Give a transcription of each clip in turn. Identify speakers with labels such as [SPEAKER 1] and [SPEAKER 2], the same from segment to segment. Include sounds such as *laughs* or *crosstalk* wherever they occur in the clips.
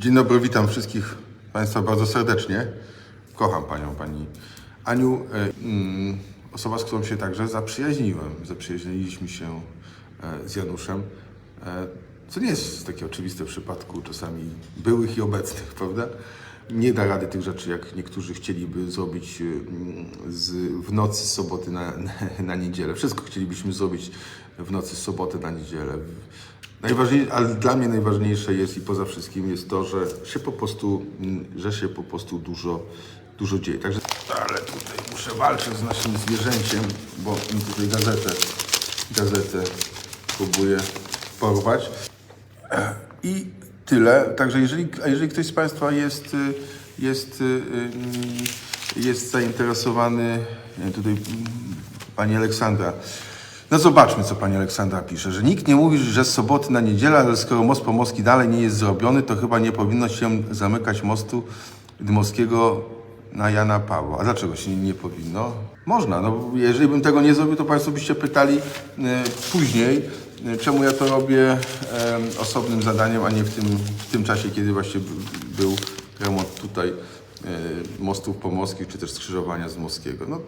[SPEAKER 1] Dzień dobry, witam wszystkich Państwa bardzo serdecznie. Kocham Panią, Pani Aniu. E, mm, Osoba, z którą się także zaprzyjaźniłem. Zaprzyjaźniliśmy się e, z Januszem, e, co nie jest takie oczywiste w przypadku czasami byłych i obecnych, prawda? Nie da rady tych rzeczy, jak niektórzy chcieliby zrobić mm, z, w nocy z soboty na, *laughs* na niedzielę. Wszystko chcielibyśmy zrobić w nocy z soboty na niedzielę. Ale dla mnie najważniejsze jest i poza wszystkim jest to, że się po prostu, mm, że się po prostu dużo, dużo dzieje. Także, ale tutaj muszę walczyć z naszym zwierzęciem, bo mi tutaj gazetę, gazetę próbuję porwać. I tyle. Także jeżeli, jeżeli ktoś z Państwa jest, y, jest, y, y, jest zainteresowany, wiem, tutaj mm, Pani Aleksandra, no zobaczmy, co Pani Aleksandra pisze, że nikt nie mówi, że z soboty na niedzielę, ale skoro most pomorski dalej nie jest zrobiony, to chyba nie powinno się zamykać mostu Dmowskiego na Jana Pawła. A dlaczego się nie powinno? Można. No, jeżeli bym tego nie zrobił, to Państwo byście pytali e, później, e, czemu ja to robię e, osobnym zadaniem, a nie w tym, w tym czasie, kiedy właśnie był remont tutaj e, mostów pomorskich, czy też skrzyżowania z Moskiego. No,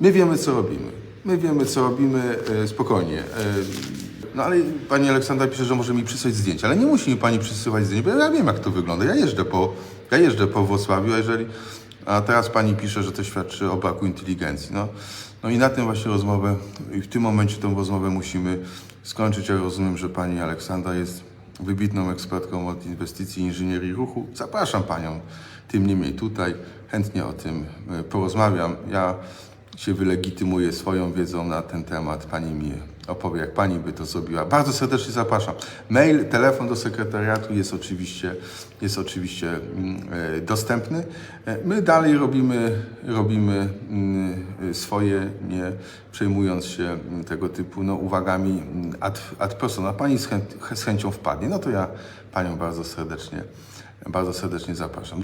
[SPEAKER 1] My wiemy, co robimy. My wiemy, co robimy e, spokojnie. E, no ale pani Aleksandra pisze, że może mi przysłać zdjęcia, ale nie musi mi pani przysyłać zdjęć, bo ja wiem, jak to wygląda. Ja jeżdżę po, ja jeżdżę po Wrocławiu, a jeżeli... A teraz pani pisze, że to świadczy o braku inteligencji. No, no i na tym właśnie rozmowę, i w tym momencie tą rozmowę musimy skończyć. Ja rozumiem, że pani Aleksandra jest wybitną ekspertką od inwestycji inżynierii ruchu. Zapraszam panią tym niemniej tutaj. Chętnie o tym e, porozmawiam. Ja się wylegitymuję swoją wiedzą na ten temat. Pani mi opowie, jak pani by to zrobiła. Bardzo serdecznie zapraszam. Mail, telefon do sekretariatu jest oczywiście, jest oczywiście mm, e, dostępny. E, My dalej robimy, robimy mm, e, swoje, nie przejmując się mm, tego typu no, uwagami ad, ad persona. Pani z, z chęcią wpadnie, no to ja panią bardzo serdecznie, bardzo serdecznie zapraszam.